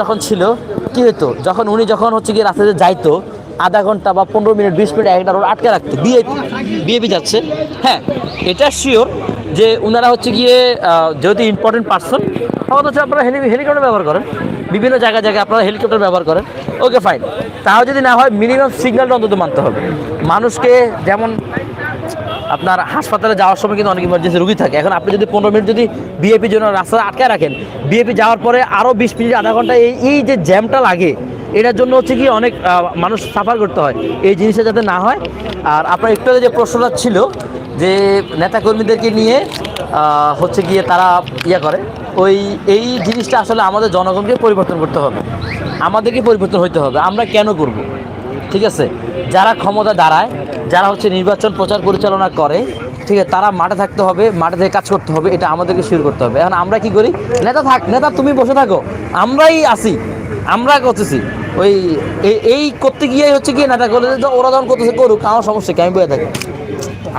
যখন ছিল, কি হতো যখন উনি যখন হচ্ছে কি রাস্তাতে যাইতো, আধা ঘণ্টা বা পনেরো মিনিট, বিশ মিনিট একটা রোড আটকে রাখতো বিএপি বিএপি যাচ্ছে। হ্যাঁ এটা শিওর যে ওনারা হচ্ছে গিয়ে যেহেতু ইম্পর্টেন্ট পার্সন তখন হচ্ছে আপনারা হেলি হেলিকপ্টার ব্যবহার করেন। বিভিন্ন জায়গায় জায়গায় আপনারা হেলিকপ্টার ব্যবহার করেন। ওকে ফাইন তাও যদি না হয় মিনিমাম সিগন্যালটা অন্তত মানতে হবে। মানুষকে যেমন আপনার হাসপাতালে যাওয়ার সময় কিন্তু অনেক ইমার্জেন্সি রুগী থাকে। এখন আপনি যদি পনেরো মিনিট যদি বিএপির জন্য রাস্তা আটকে রাখেন বিএপি যাওয়ার পরে আরও বিশ মিনিট, আধা ঘণ্টা এই এই যে জ্যামটা লাগে, এটার জন্য হচ্ছে কি অনেক মানুষ সাফার করতে হয়। এই জিনিসটা যাতে না হয়। আর আপনার একটু যে প্রশ্নটা ছিল যে নেতাকর্মীদেরকে নিয়ে হচ্ছে গিয়ে তারা ইয়ে করে, ওই, এই জিনিসটা আসলে আমাদের জনগণকে পরিবর্তন করতে হবে। আমাদেরকে পরিবর্তন হইতে হবে। আমরা কেন করব? ঠিক আছে? যারা ক্ষমতা দাঁড়ায় যারা হচ্ছে নির্বাচন প্রচার পরিচালনা করে, ঠিক আছে, তারা মাঠে থাকতে হবে, মাঠে থেকে কাজ করতে হবে, এটা আমাদেরকে শুরু করতে হবে। এখন আমরা কি করি? নেতা থাক, নেতা তুমি বসে থাকো, আমরাই আসি আমরা করতেছি। ওই এই করতে গিয়ে হচ্ছে কি, নেতা করলে ওরা যখন করতেছে করুক, আমার সমস্যা কি? আমি বয়ে থাকি।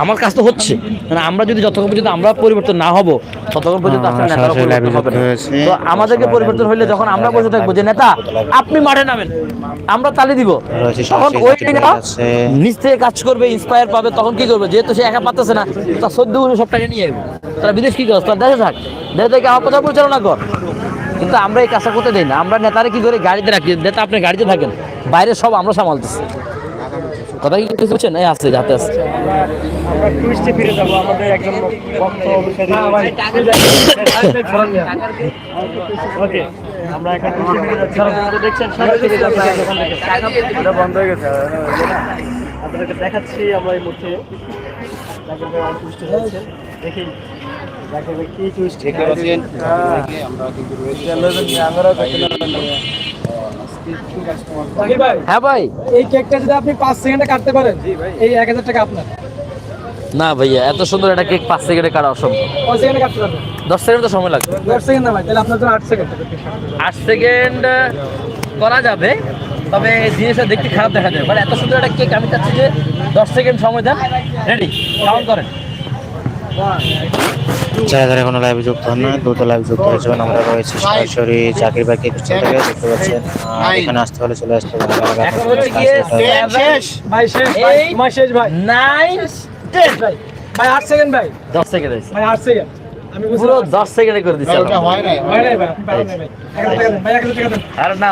আমার কাজ তো হচ্ছে। মানে আমরা যদি যতক্ষণ পর্যন্ত আমরা পরিবর্তন না হব ততক্ষণ পর্যন্ত আসলে হ্যাঁ, নেতারা পরিবর্তন হবে না। তো আমাদেরকে পরিবর্তন হইলে যখন আমরা বসে থাকব যে নেতা আপনি মাঠে নামেন আমরা তালি দিব। তখন ওই ভাই থেকে কাজ করবে ইন্সপায়ার পাবে তখন কি করবে? যেহেতু সে একা পাচ্ছে না তার সদ্য সব টাকা নিয়ে যাবে তারা বিদেশ কি করছে তার দেশে থাক। দেশে থেকে আমার কথা পরিচালনা কর। কিন্তু আমরা এই কাজটা করতে দেই না। আমরা নেতারা কি করে? গাড়িতে রাখি। নেতা আপনি গাড়িতে থাকেন। বাইরে সব আমরা সামালতেছি। কথা কি কিছু বুঝছেন এই আছে যাতে আছে। আমরা টুইস্টে ফিরে যাব আমাদের একজন ভক্ত অনুসারী ওকে আমরা এখন টুইস্টে ফিরে যাচ্ছি। আপনারা দেখছেন বন্ধ হয়ে গেছে। আপনাদেরকে দেখাচ্ছি আমরা এই মুহূর্তে। আমার যাচ্ছে। দেখি কি দেখতে পাচ্ছেন? হ্যাঁ ভাই। এই কেকটা যদি আপনি পাঁচ সেকেন্ডে কাটতে পারেন এই এক হাজার টাকা আপনার। না ভাইয়া এত সুন্দর একটা কেক পাঁচ সেকেন্ডে কাটা অসম্ভব। কয় সেকেন্ডে কাটতে দশ সেকেন্ড তো সময় লাগবে। দশ সেকেন্ড না ভাই তাহলে আপনার জন্য আট সেকেন্ড। আট সেকেন্ড করা যাবে তবে জিনিসটা দেখতে খারাপ দেখা যাবে মানে এত সুন্দর একটা কেক আমি চাচ্ছি যে দশ সেকেন্ড সময় দেন রেডি কাউন্ট করেন। যারা যারা এখনও লাইভে যুক্ত হন না দ্রুত লাইভ যুক্ত হয়েছে এবং আমরা রয়েছে সরাসরি জাকির ভাই কেক থেকে দেখতে পাচ্ছেন এখানে আসতে হলে চলে আসতে হবে হচ্ছে ভাই ভাই Eight. তোমার শেষ ভাই। নাইন টেন ভাই। ভাই আট সেকেন্ড ভাই। দশ সেকেন্ড হয়েছে। ভাই আট সেকেন্ড আমি পুরো দশ সেকেন্ডে করে দিচ্ছি আমরা। হয় নাই। ভাই। আপনি পারেন আর না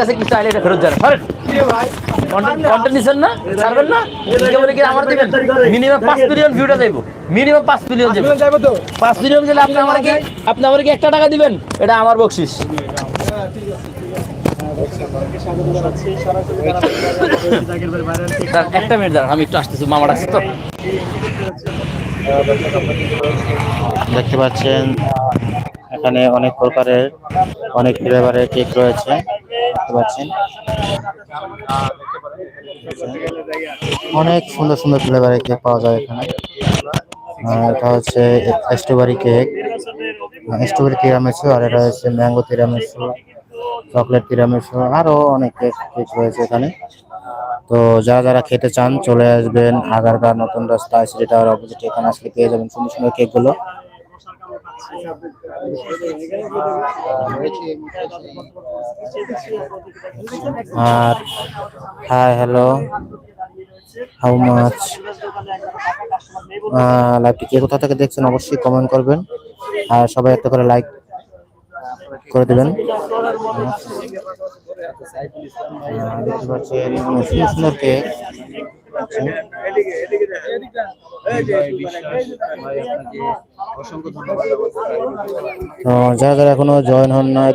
কাছে কি চাইলে এটা ফেরত যান? ধরেন ভাই কন্টেন্ট নিছেন না? ছাড়বেন না? বলে কি আমার দিবেন? মিনিমাম পাঁচ মিলিয়ন ভিউটা দেবো মিনিমাম পাঁচ মিলিয়ন দেবো তো? পাঁচ মিলিয়ন গেলে আপনি আমার কি আপনি আমার কি একটা টাকা দিবেন? এটা আমার বকশিস। একটা মিনিট দাঁড়ান আমি একটু আসতেছি মামার আসছে তো। দেখতে পাচ্ছেন এখানে অনেক প্রকারের, অনেক ফ্লেভারের কেক রয়েছে। দেখতে অনেক সুন্দর সুন্দর ফ্লেভারের কেক পাওয়া যায় এখানে। এটা হচ্ছে স্ট্রবেরি কেক স্ট্রবেরি তিরামিসু আর এটা হচ্ছে ম্যাঙ্গো তিরামিসু চকলেট তিরামিসু আরও অনেক কেক কেক রয়েছে এখানে। তো যারা যারা খেতে চান, চলে আসবেন আগারগাঁ নতুন রাস্তা আইসিডি টাওয়ার অপোজিট এখানে আসলে পেয়ে যাবেন সুন্দর সুন্দর কেকগুলো। আর হাই হ্যালো হাউ মাচ লাইভটি কে কোথা থেকে দেখছেন অবশ্যই কমেন্ট করবেন। আর সবাই একটা করে লাইক করে দিবেন। যারা যারা এখনও জয়েন হন নাই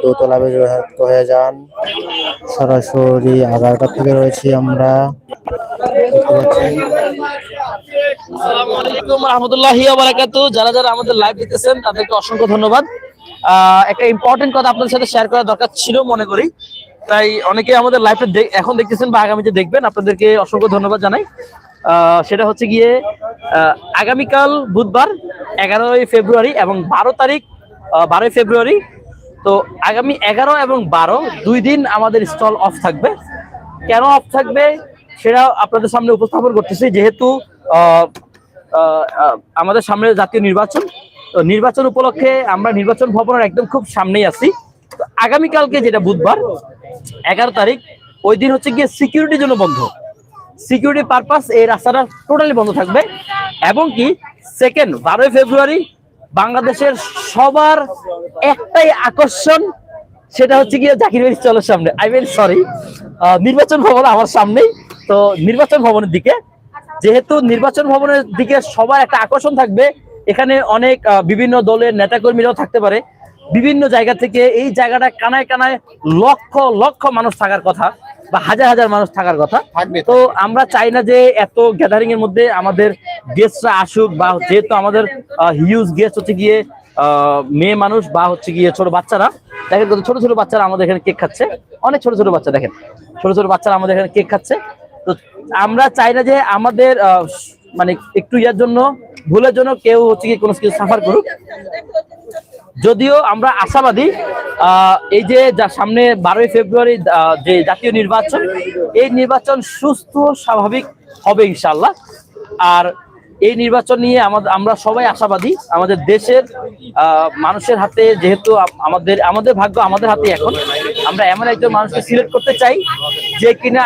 যুক্ত হয়ে যান। সরাসরি এগারোটা থেকে রয়েছি আমরা। আসসালামু আলাইকুম রহমতুল্লাহি বারাকাতু যারা যারা আমাদের লাইভ দেখতেছেন, তাদেরকে অসংখ্য ধন্যবাদ। একটা ইম্পর্টেন্ট কথা আপনাদের সাথে শেয়ার করা দরকার ছিল মনে করি। তাই অনেকে আমাদের লাইভে এখন দেখতেছেন বা আগামীতে দেখবেন। আপনাদেরকে অসংখ্য ধন্যবাদ জানাই। সেটা হচ্ছে গিয়ে আগামীকাল বুধবার, এগারোই ফেব্রুয়ারি এবং বারো তারিখ বারোই ফেব্রুয়ারি। তো আগামী এগারো এবং বারো, দুই দিন আমাদের স্টল অফ থাকবে। কেন অফ থাকবে সেটা আপনাদের সামনে উপস্থাপন করতেছি। যেহেতু আমাদের সামনে জাতীয় নির্বাচন তো নির্বাচন উপলক্ষে আমরা নির্বাচন ভবনের একদম খুব সামনেই আছি। আগামীকালকে যেটা বুধবার, এগারো তারিখ, ওই দিন হচ্ছে গিয়ে সিকিউরিটির জন্য বন্ধ। সিকিউরিটি পারপাস এই রাস্তাটা টোটালি বন্ধ থাকবে এবং কি সেকেন্ড বারোই ফেব্রুয়ারি বাংলাদেশের সবার একটাই আকর্ষণ, সেটা হচ্ছে গিয়ে জাকির বাড়ি চলের সামনে। আই মিন সরি নির্বাচন ভবন আমার সামনেই। তো নির্বাচন ভবনের দিকে, যেহেতু নির্বাচন ভবনের দিকে সবার একটা আকর্ষণ থাকবে এখানে অনেক বিভিন্ন দলের নেতাকর্মীরাও থাকতে পারে। বিভিন্ন জায়গা থেকে এই জায়গাটা কানায় কানায় লক্ষ লক্ষ মানুষ থাকার কথা বা হাজার হাজার মানুষ থাকার কথা। তো আমরা চাই না যে এত গ্যাদারিং এর মধ্যে আমাদের গেস্টরা আসুক বা যেহেতু আমাদের হিউজ গেস্ট হচ্ছে গিয়ে আহ, মেয়ে মানুষ বা হচ্ছে গিয়ে ছোট বাচ্চারা। দেখেন কত ছোট ছোট বাচ্চারা আমাদের এখানে কেক খাচ্ছে। অনেক ছোট ছোট বাচ্চা দেখেন। ছোট ছোট বাচ্চারা আমাদের এখানে কেক খাচ্ছে। তো আমরা চাই না যে আমাদের আহ, মানে একটু ইয়ার জন্য ভুলের জন্য কেউ হচ্ছে কি কোনো কিছু সাফার করুক। যদিও আমরা আশাবাদী এই যে যা সামনে বারোই ফেব্রুয়ারি যে জাতীয় নির্বাচন, এই নির্বাচন সুস্থ স্বাভাবিক হবে ইনশাল্লাহ আর এই নির্বাচন নিয়ে আমাদের আমরা সবাই আশাবাদী। আমাদের দেশের মানুষের হাতে যেহেতু আমাদের আমাদের ভাগ্য আমাদের হাতে এখন। আমরা এমন একজন মানুষকে সিলেক্ট করতে চাই যে কিনা